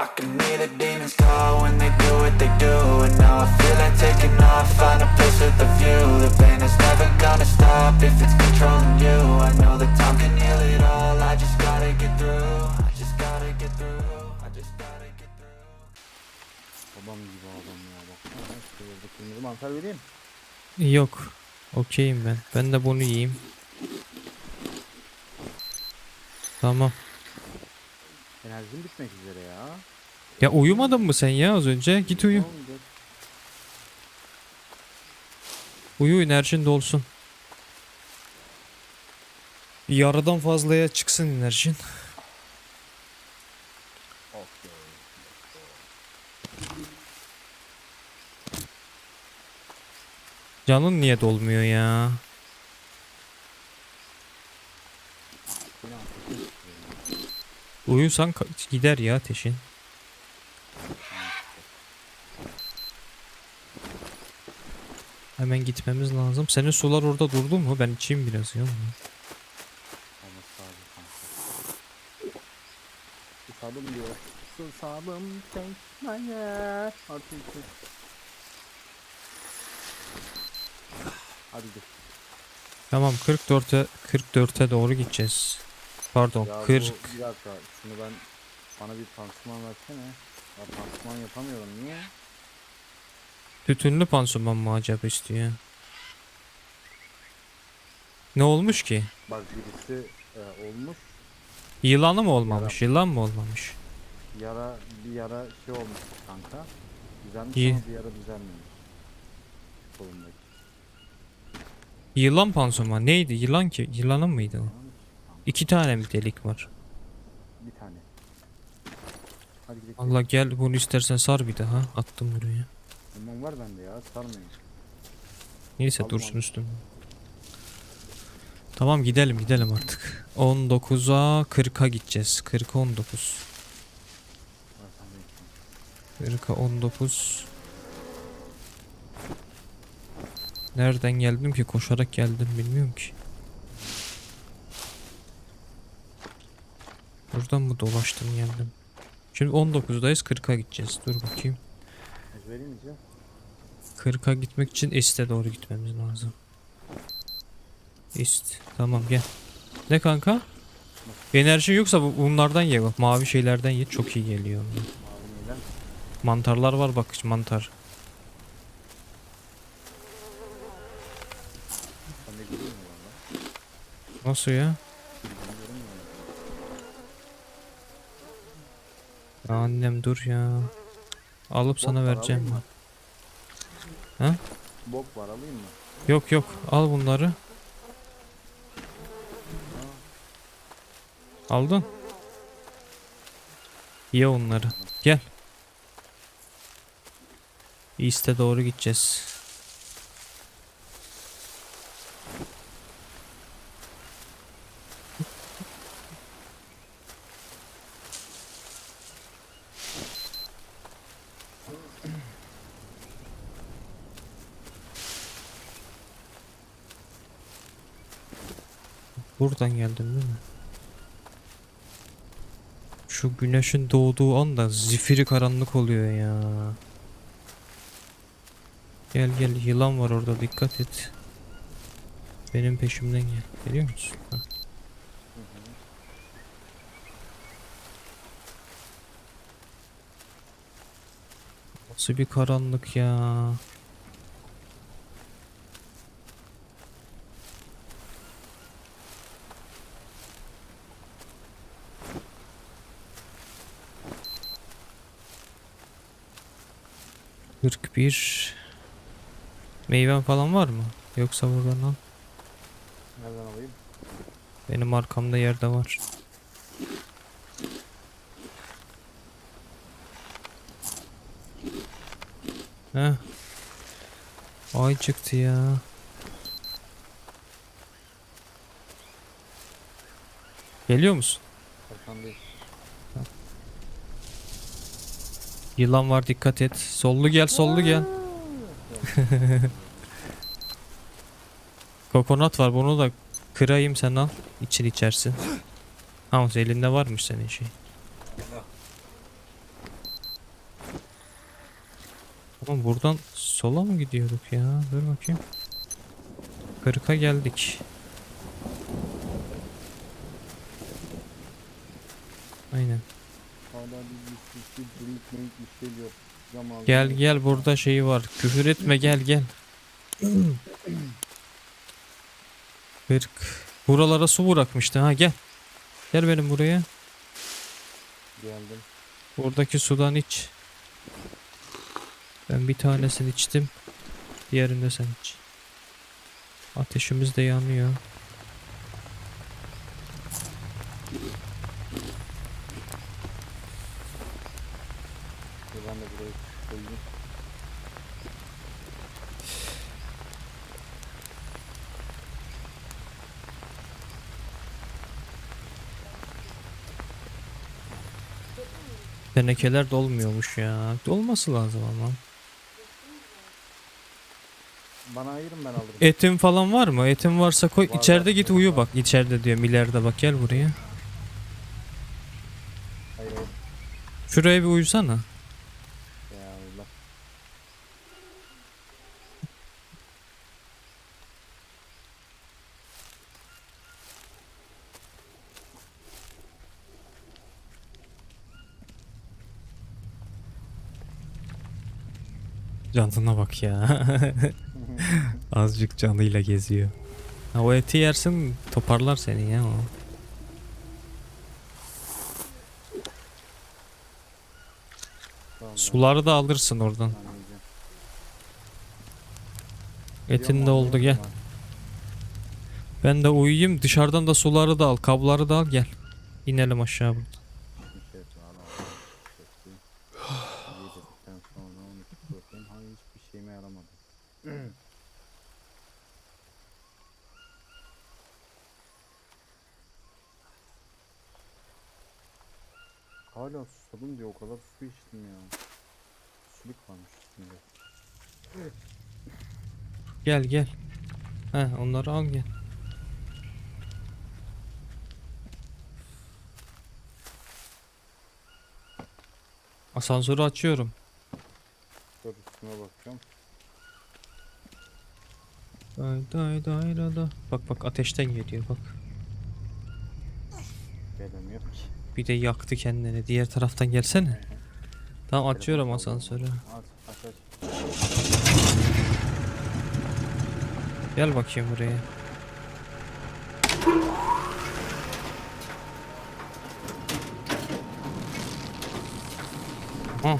I can hear the demons call when they do what they do And now I feel like taking off, find a place with a view The pain is never gonna stop if it's controlling you I know that time can heal it all, I just gotta get through I just gotta get through, I just gotta get through Adam gibi adam ya baksana. Şurada kırmızı mantar vereyim. Yok. Okeyim ben. Ben de bunu yiyeyim. Tamam. Enerjim bitmek üzere ya. Ya uyumadın mı sen ya az önce? Git uyu. Uyu enerjin dolsun. Yarıdan fazlaya çıksın enerjin. Canın niye dolmuyor ya? Uyusan gider ya ateşin. Hemen gitmemiz lazım. Senin sular orada durdu mu? Ben içeyim biraz ya. Susadım diyor. Susadım çekmeye. Artık. Hadi dur. Tamam 44'e 44'e doğru gideceğiz. Pardon Ya 40. bu, bir dakika şunu ben bana bir pansuman versene. Ya pansuman yapamıyorum niye? Tütünlü pansuman mı acaba istiyor? Ne olmuş ki? Bak birisi e, olmuş Yılanı mı olmamış? Yılan mı olmamış? yara bir yara şey olmuş kanka. Düzelmiş İyi. ama bir yara düzelmemiş. Kolundaki. Yılan pansuman neydi? Yılan ki? Yılanın mıydı o? İki tane mi delik var? Bir tane. Hadi gidelim. Allah gel bunu istersen sar bir daha. Attım buraya. Limon var bende ya sarmayın. Neyse Aldım, dursun aldım. üstünde. Tamam gidelim gidelim artık. 19'a 40'a gideceğiz. 40'a 19. Var sen de 40'a 19. Nereden geldim ki? Koşarak geldim bilmiyorum ki. Buradan mı dolaştım geldim? Şimdi 19'dayız 40'a gideceğiz. Dur bakayım. Ezbereyim iyice. 40'a gitmek için East'e doğru gitmemiz lazım. East. Tamam gel. Ne kanka? Enerji yoksa bu- bunlardan ye bak. Mavi şeylerden ye. Çok iyi geliyor. Mavi? Mantarlar var bak mantar. Nasıl ya? Ben göremiyorum. Ya annem dur ya. Alıp sana var, vereceğim alayım ben. Bok var alayım mı? Yok yok al bunları. Aldın. Ye onları. Gel. East'e doğru gideceğiz. Buradan geldin değil mi? Şu güneşin doğduğu anda zifiri karanlık oluyor ya. Gel gel yılan var orada dikkat et. Benim peşimden gel. Geliyor musun? Ha. Nasıl bir karanlık ya. Kırk bir. Meyven falan var mı? Yoksa buradan al. Nereden alayım? Benim arkamda yerde var. Heh. Ay çıktı ya. Geliyor musun? Yılan var dikkat et. Sollu gel sollu gel. Kokonat var bunu da kırayım sen al. İçin içersin. Hamza şey elinde varmış senin şey. Oğlum buradan sola mı gidiyorduk ya? Dur bakayım. Kırka geldik. Bir şey yok. Gel gel burada şeyi var. Küfür etme gel gel. Kırk. Buralara su bırakmıştı ha gel. Gel benim buraya. Geldim. Buradaki sudan iç. Ben bir tanesini içtim. Diğerini de sen iç. Ateşimiz de yanıyor. Dur Ben de burayı koyayım. Tenekeler dolmuyormuş ya. Dolması lazım ama. Bana ayırın ben alırım. Etin falan var mı? Etin varsa koy. Var, İçeride var, git var, uyu bak. İçeride diyorum. ileride bak. Gel buraya. Hayır hayır. Şuraya bir uyusana. Ya Allah. Canına bak ya. Azıcık canıyla geziyor. Ha, o eti yersin toparlar seni ya o. Suları da alırsın oradan. Etin de oldu gel. Ben de uyuyayım dışarıdan da suları da al kabları da al gel. İnelim aşağı buradan. ama bir şey sağlam. Çok iyi. Yedikten sonra 12 protein. Hayır hiçbir şeyime yaramadı. Hala susadım diye o kadar su içtim ya. Suluk varmış üstünde. Gel gel. He onları al gel. Asansörü açıyorum. Dur üstüne bakacağım. Day day day da da. Bak bak ateşten geliyor bak. Gelemiyor ki. Bir de yaktı kendini. Diğer taraftan gelsene. Tamam açıyorum asansörü. Gel bakayım buraya. Ha.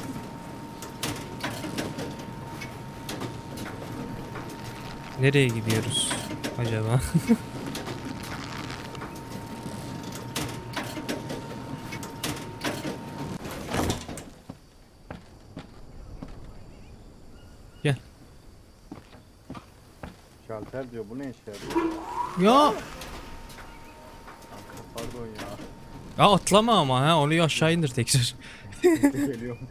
Nereye gidiyoruz acaba? Şalter diyor bu ne işe yarıyor? ya pardon ya. Ya atlama ama ha onu aşağı indir tekrar. Geliyorum.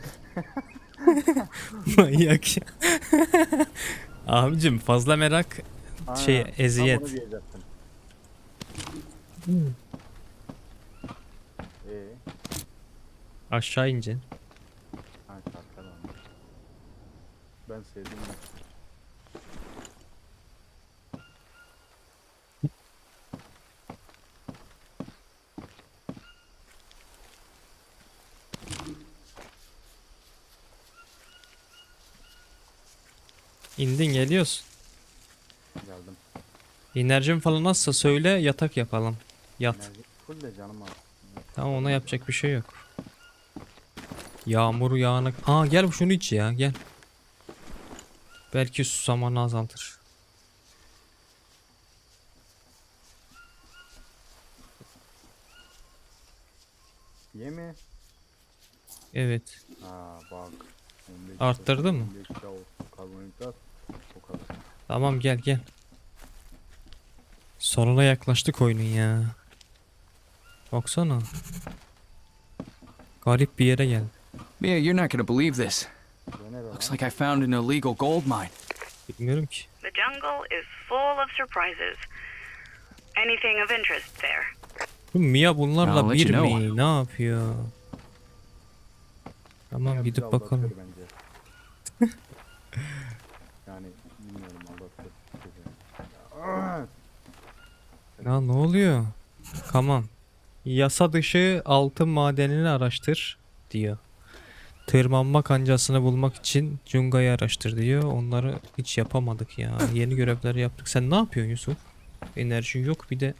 Manyak ya. Abicim fazla merak Şey, Aynen, eziyet. Tam diyecektim. Ee, aşağı ineceksin. ha şalter olmuş. Ben sevdim bunu. İndin geliyorsun. Geldim. Enerjin falan nasılsa söyle yatak yapalım. Yat. Enerji full de canım az. Tamam ona yapacak bir şey yok. Yağmur yağını... Ha gel şunu iç ya gel. Belki susamanı azaltır. Yemi. Evet. Ha bak. 15 Arttırdı mı? 15 daha olsun. Karbonhidrat. O kadar. Tamam gel gel. Sonuna yaklaştık oyunun ya. Baksana. Garip bir yere gel. Mia, you're not gonna believe this. Looks like I found an illegal gold mine. Bilmiyorum ki. The jungle is full of surprises. Anything of interest there? Bu Mia bunlarla I'll let bir you know. mi? Ne yapıyor? Tamam gidip bakalım. Yani bilmiyorum! Ya ne oluyor? Tamam. Yasa dışı altın madenini araştır diyor. Tırmanma kancasını bulmak için Cunga'yı araştır diyor. Onları hiç yapamadık ya. Yeni görevleri yaptık. Sen ne yapıyorsun Yusuf? Enerjin yok bir de.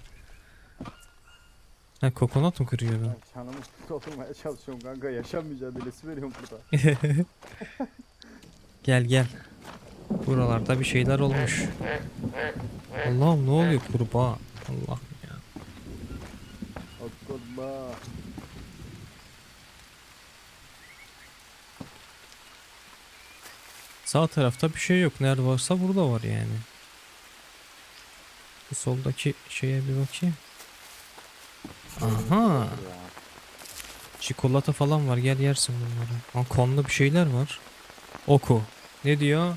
Ha kokonat mı kırıyordun? Canımı doldurmaya çalışıyorum kanka. Yaşam mücadelesi veriyorum burada. Gel gel. Buralarda bir şeyler olmuş. Allah'ım ne oluyor kurbağa? Allah ya. Sağ tarafta bir şey yok. Nerede varsa burada var yani. Bu soldaki şeye bir bakayım. Aha. Çikolata falan var. Gel yersin bunları. Aa, kanlı bir şeyler var. Oku. Ne diyor?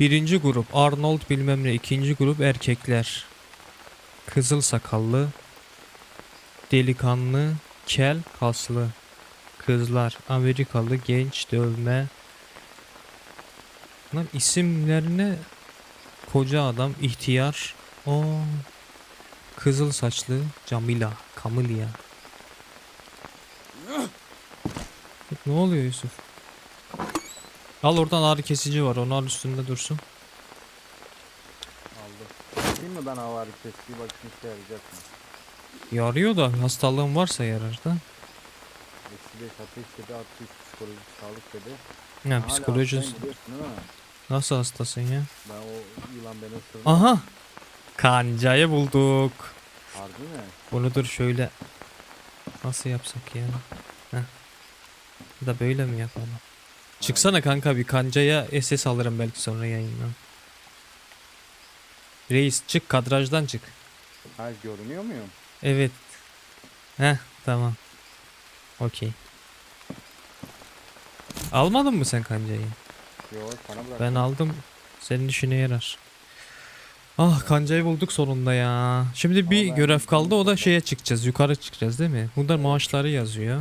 Birinci grup Arnold bilmem ne. ikinci grup erkekler. Kızıl sakallı. Delikanlı. Kel kaslı. Kızlar. Amerikalı genç dövme. Bunlar isimlerine koca adam ihtiyar. O kızıl saçlı Camila, Camilla. Ne oluyor Yusuf? Al oradan ağrı kesici var. Onu al üstünde dursun. Aldım. Değil mi ben hava kestiği bak işe yarayacak mı? Yarıyor da hastalığın varsa yarar da. Eksi 5 ateş dedi, artı 3 psikolojik sağlık dedi. Ya Hala psikoloji nasıl hastasın ya? Ben o yılan beni ısırdı. Aha! Kancayı bulduk. Harbi mi? Bunu dur şöyle nasıl yapsak ya? Heh. Da böyle mi yapalım? Çıksana kanka bir kancaya SS alırım belki sonra yayından. Reis çık kadrajdan çık. Ha görünüyor muyum? Evet. Heh tamam. Okey. Almadın mı sen kancayı? Yok sana bırak. Ben aldım. Senin işine yarar. Ah kancayı bulduk sonunda ya. Şimdi bir ben görev kaldı o da şeye çıkacağız. Yukarı çıkacağız değil mi? Burada maaşları yazıyor.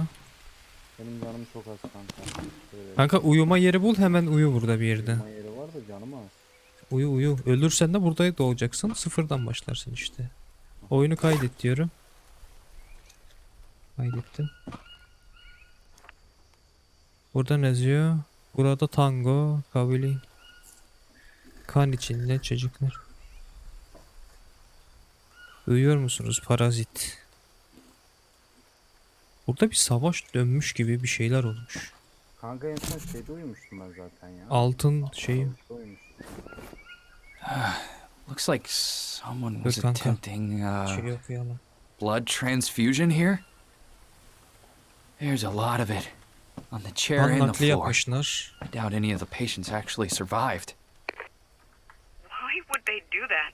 Benim canım çok az kanka. Şöyle Kanka uyuma yeri bul hemen uyu burada bir yerde. uyuma yeri var da canım az. Uyu uyu. Ölürsen de burada doğacaksın. Sıfırdan başlarsın işte. Oyunu kaydet diyorum. Kaydettim. Burada ne yazıyor? Burada tango, kabili. Kan içinde çocuklar. Duyuyor musunuz parazit? Burada bir savaş dönmüş gibi bir şeyler olmuş. Kanka en son şeyde uyumuştum ben zaten ya. Altın uyumuştum. Looks like someone was kanka. attempting uh, Şey okuyalım. blood transfusion here. There's a lot of it on the chair Kan and the nakli floor. yapmışlar. I doubt any of the patients actually survived. Why would they do that?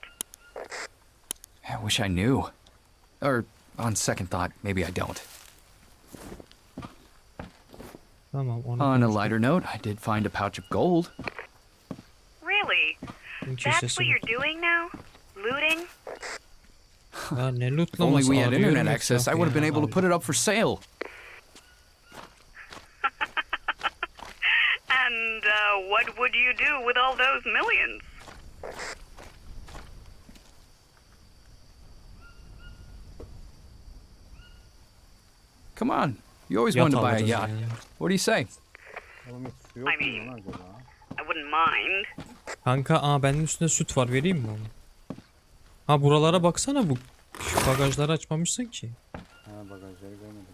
I wish I knew. Or, on second thought, maybe I don't. On a konuştuk. lighter note, I did find a pouch of gold. Really? That's kesesi what you're doing now? Looting? If only we had internet access, I would have been able to put it up for sale. And uh, what would you do with all those millions? Come on. You always Yat wanted to buy a yacht. yani. What do you say? Oğlum hiç su yok I mu mean- lan acaba? I wouldn't mind. Kanka aa benim üstünde süt var vereyim mi onu? Ha buralara baksana bu şu bagajları açmamışsın ki. Ha bagajları görmedim.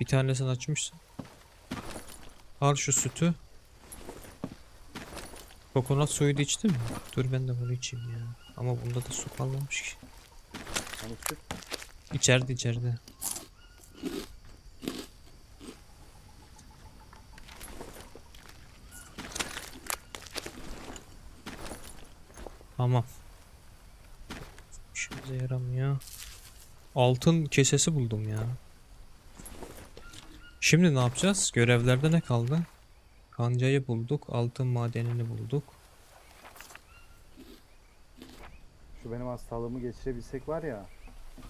Bir tanesini açmışsın. Al şu sütü. Kokonat suyu da içtin mi? Dur ben de bunu içeyim ya. Ama bunda da su kalmamış ki. Hani süt İçeride içeride. Tamam. İşimize yaramıyor. Altın kesesi buldum ya. Şimdi ne yapacağız? Görevlerde ne kaldı? Kancayı bulduk, altın madenini bulduk. Şu benim hastalığımı geçirebilsek var ya.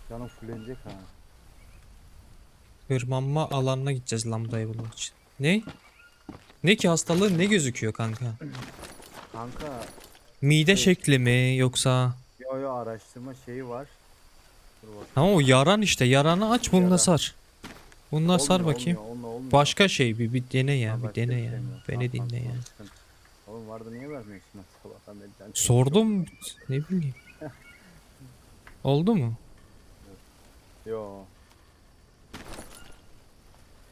Canım fullenecek ha. Hırmanma alanına gideceğiz lambdayı bulmak için. Ne? Ne ki hastalığı ne gözüküyor kanka? Kanka Mide Evet. şekli mi yoksa? yo yo araştırma şeyi var. Dur bakayım. Ama o yaran işte. Yaranı aç bununla Yara. sar. Bununla sar Olmuyor, bakayım. olmuyor, onunla olmuyor. Başka şey bir, bir dene ya. Bir başka dene ya. şey? Beni Tamam, dinle tamam, ya. Oğlum vardı niye vermiyorsun lan sabahtan beri? Ben- Sordum. Ne bileyim. Oldu mu? Yo.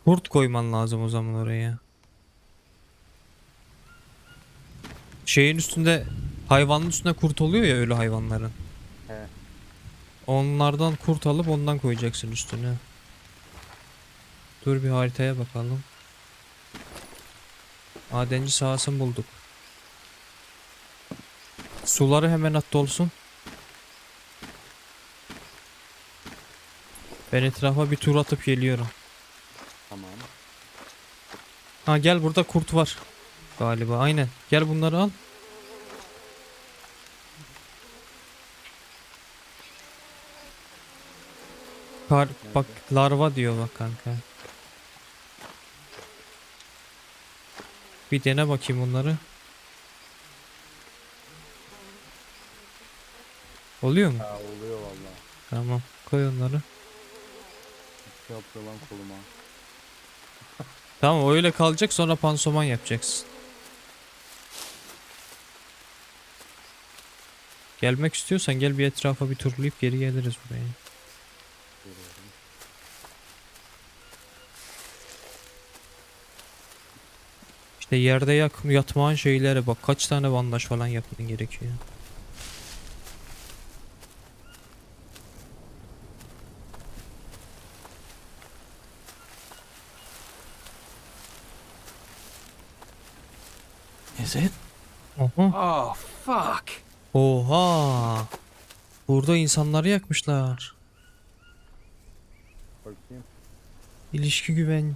Kurt koyman lazım o zaman oraya. Şeyin üstünde hayvanın üstünde kurt oluyor ya ölü hayvanların. He. Onlardan kurt alıp ondan koyacaksın üstüne. Dur bir haritaya bakalım. Madenci sahasını bulduk. Suları hemen at dolsun. Ben etrafa bir tur atıp geliyorum. Tamam. Ha gel burada kurt var. Galiba aynen. Gel bunları al. Kar, bak larva diyor bak kanka. Bir dene bakayım bunları. Oluyor mu? Ha oluyor valla. Tamam. Koy onları. Şey yapıyor lan koluma. Tamam öyle kalacak sonra pansoman yapacaksın. Gelmek istiyorsan gel bir etrafa bir turlayıp geri geliriz buraya. İşte yerde yak yatmağın şeylere bak kaç tane bandaj falan yapman gerekiyor. Is it? Oha. Oh, fuck. Oha. Burada insanları yakmışlar. İlişki güven.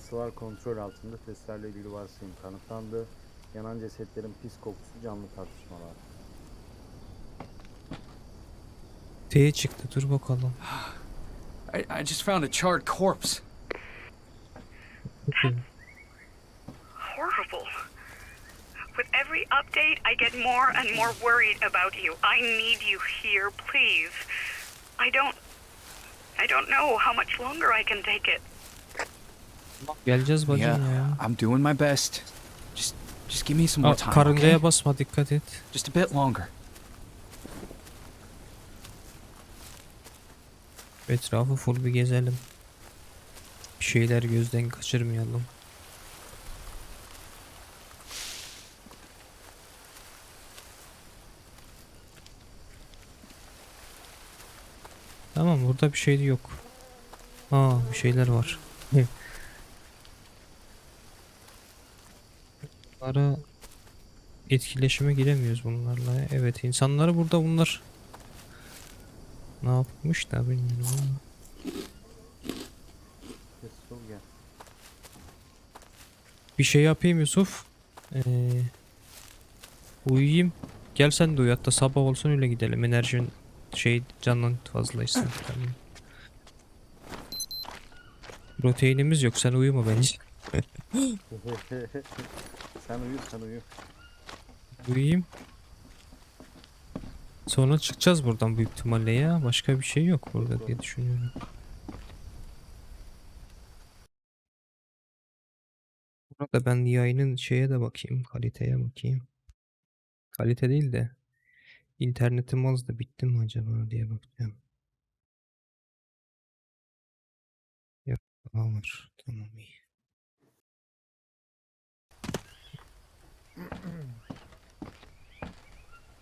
Hastalar kontrol altında testlerle ilgili varsayım kanıtlandı. Yanan cesetlerin pis kokusu canlı tartışmalar. T çıktı dur bakalım. I, I just found a charred corpse. Horrible. With every update, I get more and more worried about you. I need you here, please. I don't. I don't know how much longer I can take it. Geleceğiz bacım Yeah, ya. I'm doing my best. Just, just give me some more Aa, time. karıncaya okay? basma dikkat et. Just a bit longer. Etrafı full bir gezelim. Bir şeyler gözden kaçırmayalım. Tamam burada bir şey yok. Aa bir şeyler var. Bunlara etkileşime giremiyoruz bunlarla. Evet insanları burada bunlar ne yapmış da bilmiyorum ama. Bir şey yapayım Yusuf. Ee, uyuyayım. Gel sen de uyu hatta sabah olsun öyle gidelim. Enerjin şey canın fazlaysa. Tamam. Proteinimiz yok sen uyuma bence. sen uyu sen uyu. Uyuyayım. Sonra çıkacağız buradan büyük ihtimalle ya. Başka bir şey yok burada diye düşünüyorum. Burada ben yayının şeye de bakayım. Kaliteye bakayım. Kalite değil de internetim az da bitti mi acaba diye bakacağım. Yok daha. Tamam iyi.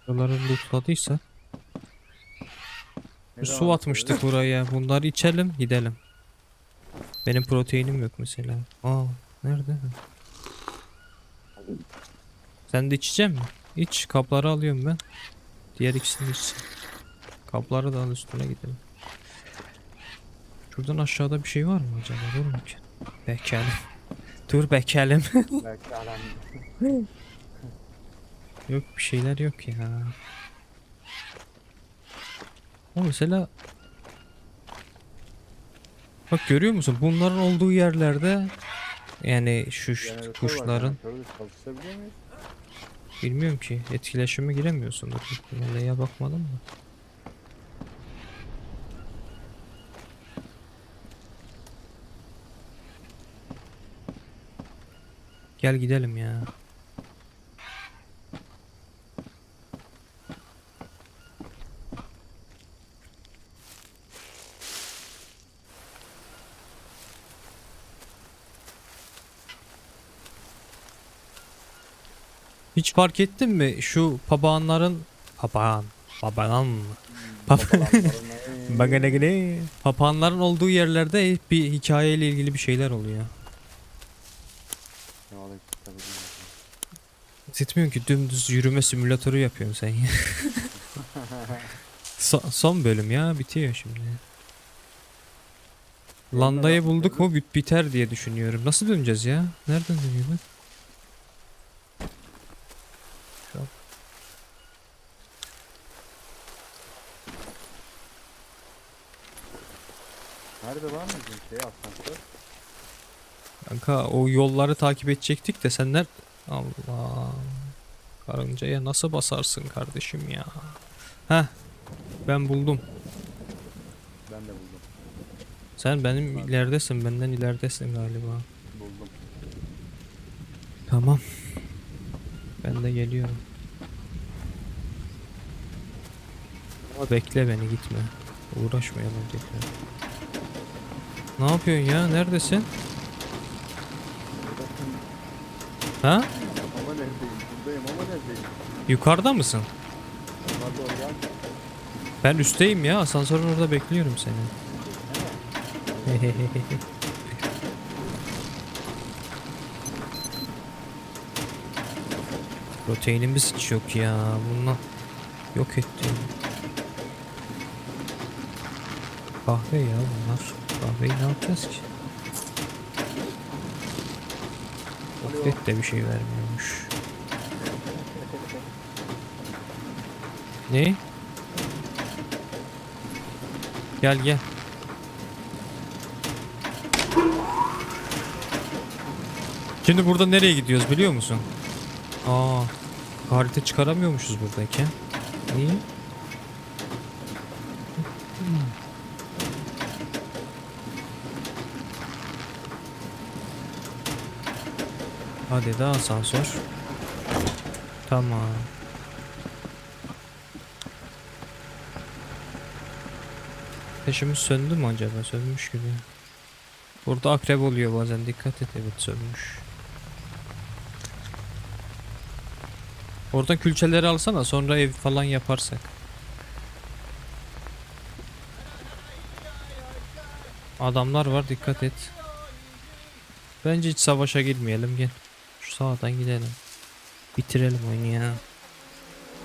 Buraları lootladıysa Ne su atmıştık buraya. Bunları içelim gidelim. Benim proteinim yok mesela. Aa nerede? Sen de içecek misin? İç kapları alıyorum ben. Diğer ikisini içsin. Kapları da al üstüne gidelim. Şuradan aşağıda bir şey var mı acaba? Dur bakayım. Bekelim. Dur bekelim. söylüyor? Yok bir şeyler yok ya. O mesela Bak görüyor musun? Bunların olduğu yerlerde yani şu var, kuşların bilmiyorum ki etkileşime giremiyorsundur. Meleğe bakmadım mı? Gel gidelim ya. Hiç fark ettin mi şu papağanların papağan papağan mı? Pap Babalarına- Baganagane. Papağanların olduğu yerlerde hep bir hikayeyle ilgili bir şeyler oluyor. Hissetmiyorsun ki dümdüz yürüme simülatörü yapıyorsun sen ya. So- son bölüm ya bitiyor şimdi. Landa'yı bulduk mu bit biter diye düşünüyorum. Nasıl döneceğiz ya? Nereden dönüyoruz? Nerede var mı bizim şey asansör? Kanka o yolları takip edecektik de sen ner... Allah. Karıncaya nasıl basarsın kardeşim ya? Heh. Ben buldum. Ben de buldum. Sen benim ileridesin, benden ileridesin galiba. Buldum. Tamam. Ben de geliyorum. Ama bekle beni gitme. Uğraşmayalım tekrar. Ne yapıyorsun ya? Neredesin? Ha? Ama neredeyim? Buradayım ama neredeyim? Yukarıda mısın? Ben üstteyim ya. Asansörün orada bekliyorum seni. Proteinimiz hiç yok ya. Bununla yok ettim. Kahve ya bunlar. Kahveyi ne yapacağız ki? Gofret de bir şey vermiyormuş. Ne? Gel gel. Şimdi burada nereye gidiyoruz biliyor musun? Aa, harita çıkaramıyormuşuz buradayken. Niye? Hadi daha asansör. Tamam. Ateşimiz söndü mü acaba? Sönmüş gibi. Burada akrep oluyor bazen dikkat et evet sönmüş. Oradan külçeleri alsana sonra ev falan yaparsak. Adamlar var dikkat et. Bence hiç savaşa girmeyelim gel. Sağdan gidelim. Bitirelim oyunu ya.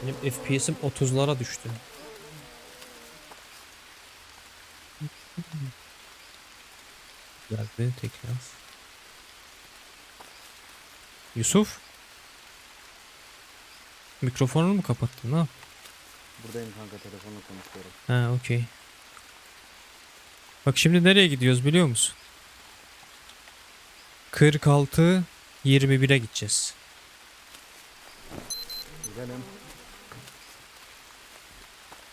Benim FPS'im 30'lara düştü. Geldi tekrar. Yusuf? Mikrofonunu mu kapattın ne yap? Buradayım kanka telefonla konuşuyorum. Ha okey. Bak şimdi nereye gidiyoruz biliyor musun? 46 21'e gideceğiz. Gidelim.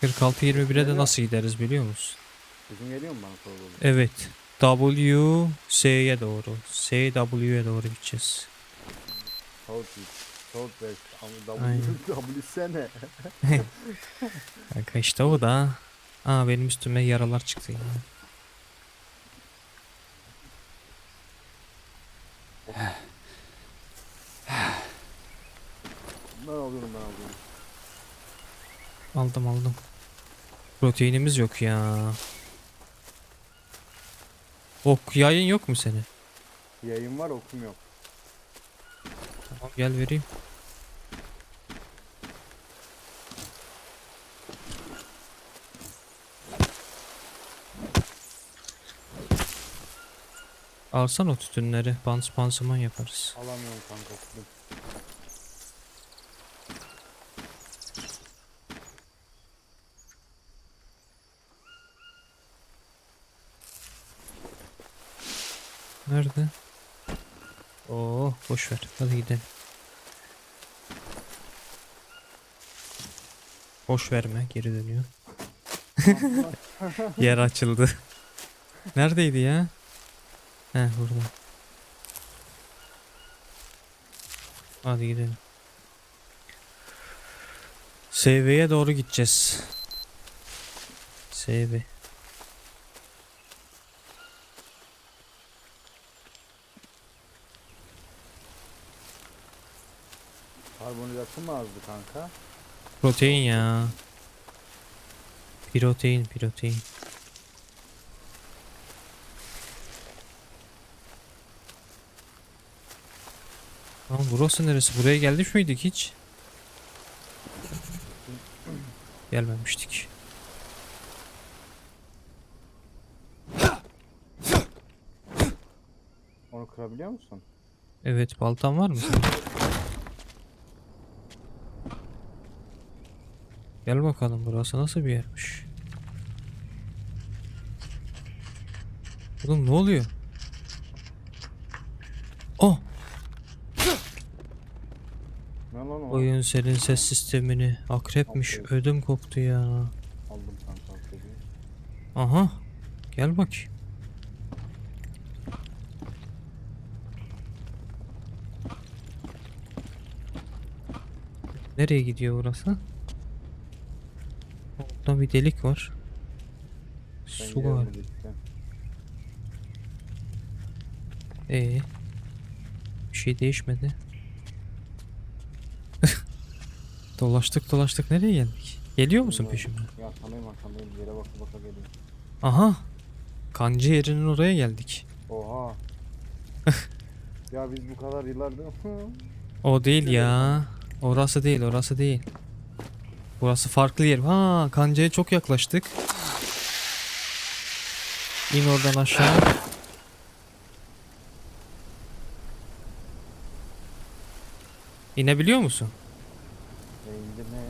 46 21'e de nasıl gideriz biliyor musun? Bizim geliyor mu bana soru olur? Evet. W S'ye doğru. S W'ye doğru gideceğiz. South. South West. Aynen. W, sene. Kanka işte o da. Aa benim üstüme yaralar çıktı ya. Ben alıyorum ben alıyorum. Aldım aldım. Proteinimiz yok ya. Ok yayın yok mu senin? Yayın var okum yok. Tamam gel vereyim. Alsan o tütünleri. Pans pansuman yaparız. Alamıyorum kanka. Dur. Nerede? Oo boş ver. Hadi gidelim. Boş verme geri dönüyor. Yer açıldı. Neredeydi ya? He burada. Hadi gidelim. SV'ye doğru gideceğiz. SV. Karbonhidratı mı azdı kanka? Protein ya. Protein, protein. Lan burası neresi? Buraya gelmiş miydik hiç? Gelmemiştik. Onu kırabiliyor musun? Evet, baltan var mı Gel bakalım burası nasıl bir yermiş. Oğlum ne oluyor? Oh! Oyun senin ses sistemini akrepmiş. Akrep. Ödüm koptu ya. Aldım. Aha. Gel bakayım. Nereye gidiyor burası? Bir delik var. Ben Su var. Ee, bir şey değişmedi. dolaştık dolaştık nereye geldik? Geliyor musun peşimden? Ya tanıyım tanıyım yere baka baka geliyor. Aha. Kancı yerinin oraya geldik. Oha. ya biz bu kadar yıllardır O değil ya. Orası değil, orası değil. Burası farklı yer. Ha, kancaya çok yaklaştık. İn oradan aşağı. İnebiliyor musun?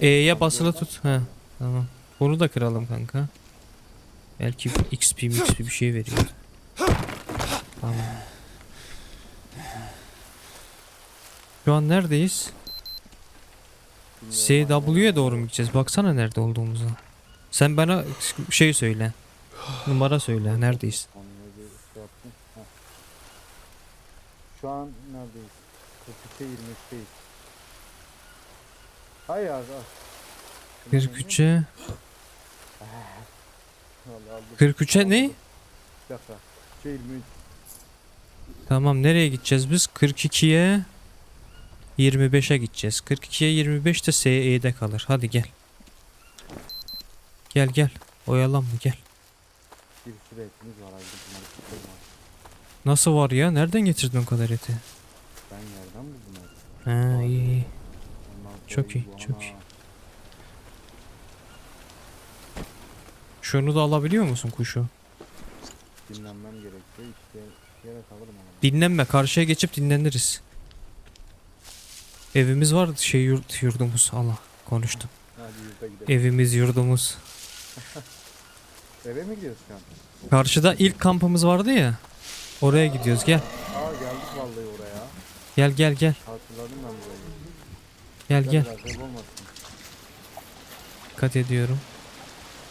E'ye basılı tut. Ha, tamam. Bunu da kıralım kanka. Belki XP XP bir şey veriyor. Tamam. Şu an neredeyiz? SW'ye doğru mu gideceğiz? Baksana nerede olduğumuza. Sen bana şey söyle. Numara söyle. Neredeyiz? Şu an neredeyiz? 43'e 23'teyiz. Hayır abi. al. 43'e Vallahi aldım. 43'e ne? Dakika. Şey 23. Tamam nereye gideceğiz biz? 42'ye 25'e gideceğiz. 42'ye 25 de SE'de kalır. Hadi gel. Gel gel. Oyalanma gel. Bir sürü etimiz var. Abi. Nasıl var ya? Nereden getirdin o kadar eti? Ben yerden buldum abi. Ha iyi iyi. Ondan Çok iyi, çok ana. iyi. Şunu da alabiliyor musun kuşu? Dinlenmem gerekiyor. İşte yere kalırım ama. Dinlenme. Karşıya geçip dinleniriz. Evimiz var şey yurt, yurdumuz. Allah konuştum. Hadi yurda gidelim. Evimiz yurdumuz. Eve mi gidiyoruz şu an? Karşıda ilk kampımız vardı ya. Oraya gidiyoruz gel. Aa geldik vallahi oraya. Gel gel gel. Hatırladım ben burayı. Gel gel. Biraz ev olmasın. Dikkat ediyorum.